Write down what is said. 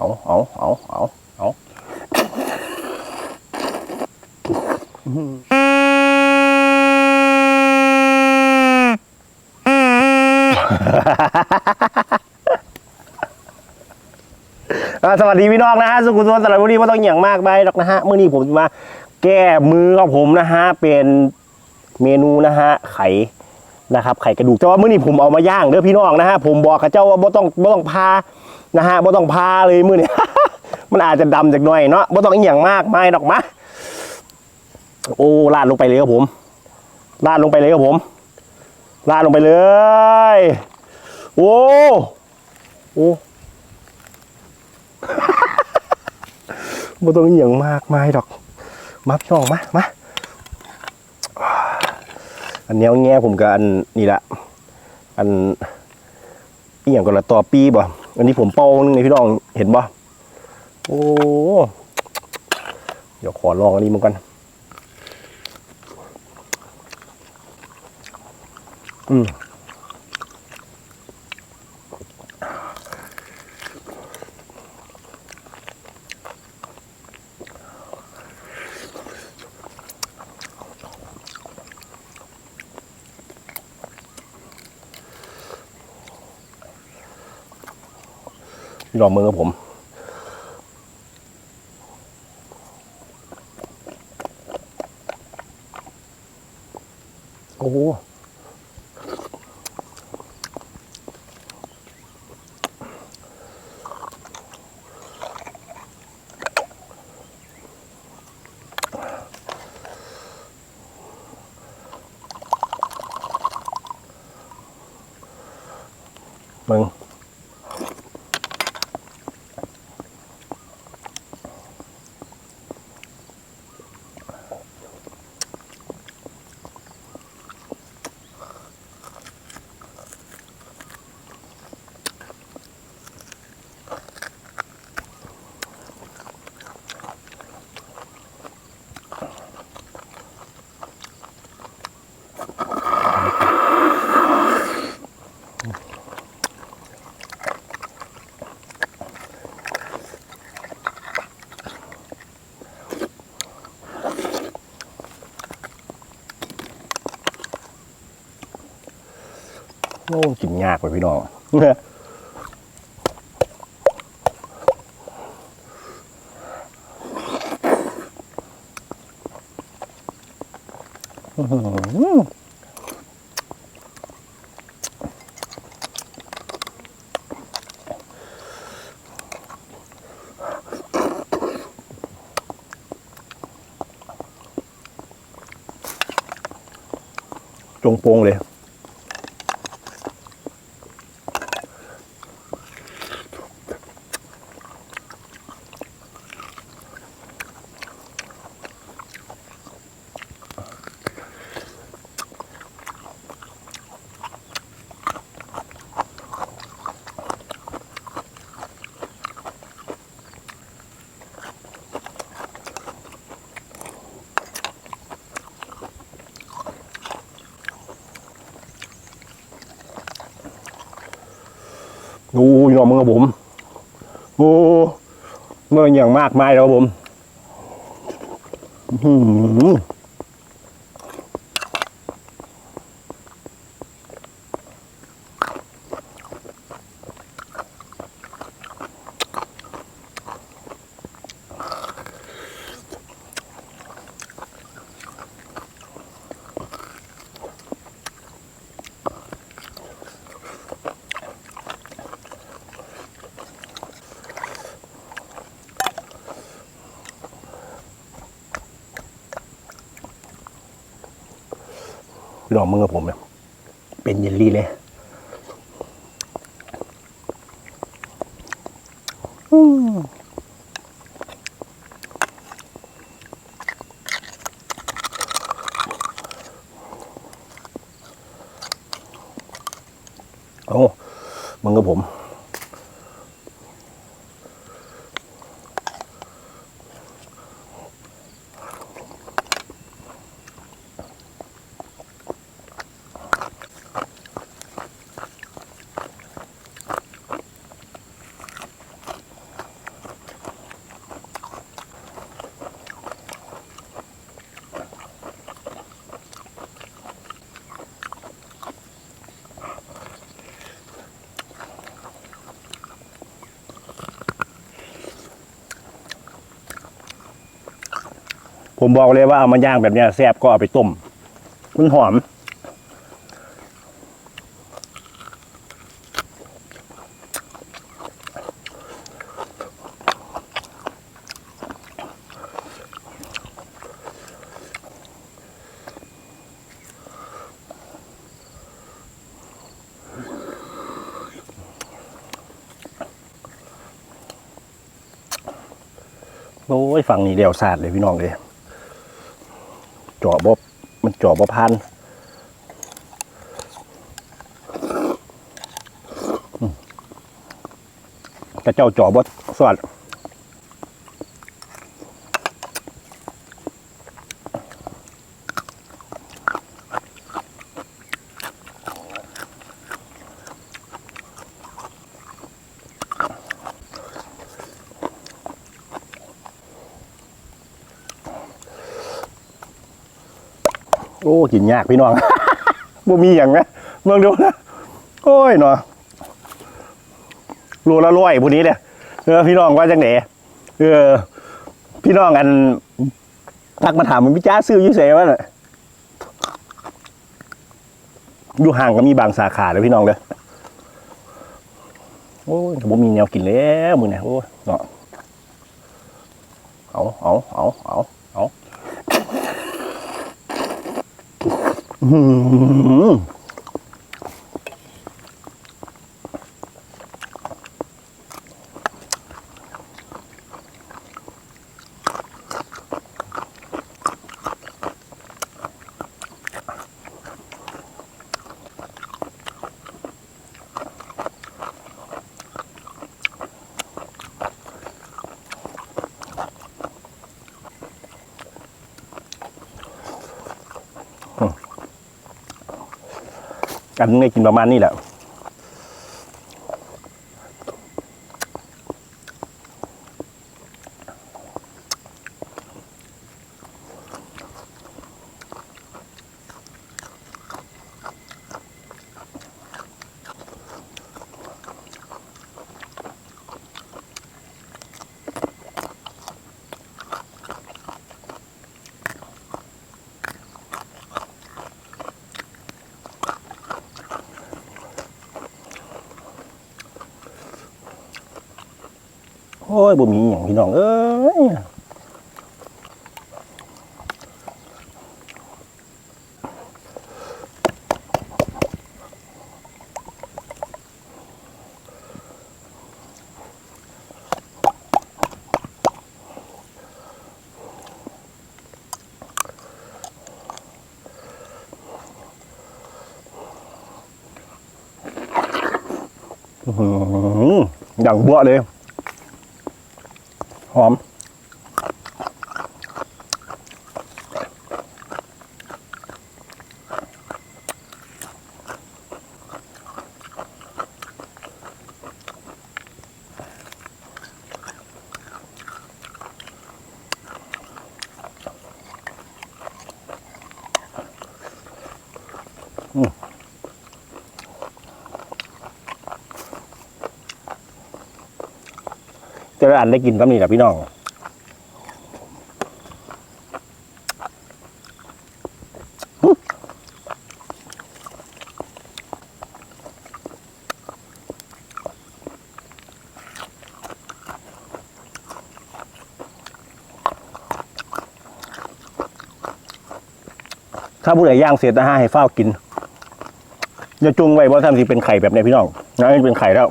เอาเอาเอาเอาเอาสวัสดีพี่น้องนะฮะสุขุมสวัสดิ์สระบุรีว่ต้องอย่างมากไปหรอกนะฮะเมื่อนี้ผมมาแก้มือของผมนะฮะเป็นเมนูนะฮะไข่นะครับไข่กระดูกแต่ว่าเมื่อนี้ผมเอามาย่างเด้อพี่น้องนะฮะผมบอกกับเจ้าว่าบ่ต้องบ่ต้องพา นะฮะบ่ต้องพาเลยมื้อนี้มันอาจจะดำจากหน่อยเนาะบ่ต้องอหย่างมากไม่ดอกมะโอ้ลาดลงไปเลยครับผมลาดลงไปเลยครับผมลาดลงไปเลย โอ้โอ้บ่ต้องอหย่างมากไมายดอกมาพี่น้องมามาอันแนวแง่ผมกับอันนี่ละอันอีหยังก็ละต่อปีบ่ อันนี้ผมเป้านึงนี่พี่น้องเห็นบ่โอ้เดี๋ยวขอลองอันนี้มันกัน อืม พี่น้องมือกับผม โอ้ โอ้กินยากไปพี่น้องจงโปงเลย โอ้ยน้องมึงกับผมโอ้เมื่ออย่างมากมายแล้วครับผม อืม หือพี่น้องมึงกับผมเนี่ยเป็นเยลลี่เลยอืมโอ้มึงกับผม อ ผมบอกเลยว่าเอามาย่างแบบนี้แซ่บก็เอาไปต้ม มันหอม โอ้ยฝั่งนี้เดียวสาดเลยพี่น้องเลยาะบ่มันเจาะบ่พันกระเจ้าเจาะบ่สวัสด โอ้กินยากพี่น้อง บ่มีอย่างนะเมืองเดียวนะโอ้ยเนาะรูละร้อยพวกนี้เนี่ยเออพี่น้องว่าจังไหนเออ พี่น้องกันทักมาถามมันพี่จ้าซื้ออยุ่เสวะน่ะอยู่ห่างก็มีบางสาขาเลยพี่น้องเลยโอ้ยผมมีแนวกินแล้วมือเนี่ยโอ้ยเนาะเอาเอาเอาเอาเอา อืม กันไงกินประมาณนี้แหละ อ้ยบ่มีอย่างพี่น้องเอ้ยอื้อย่างบัวเลย หอม อืม เจออันได้กินตำนี้แหละพี่น้องถ้าผู้ใดย่างเสร็จนะฮะให้เฝ้ากินอย่าจุงไว้เพราะทำสิเป็นไข่แบบนี้พี่น้องนะเป็นไข่แล้ว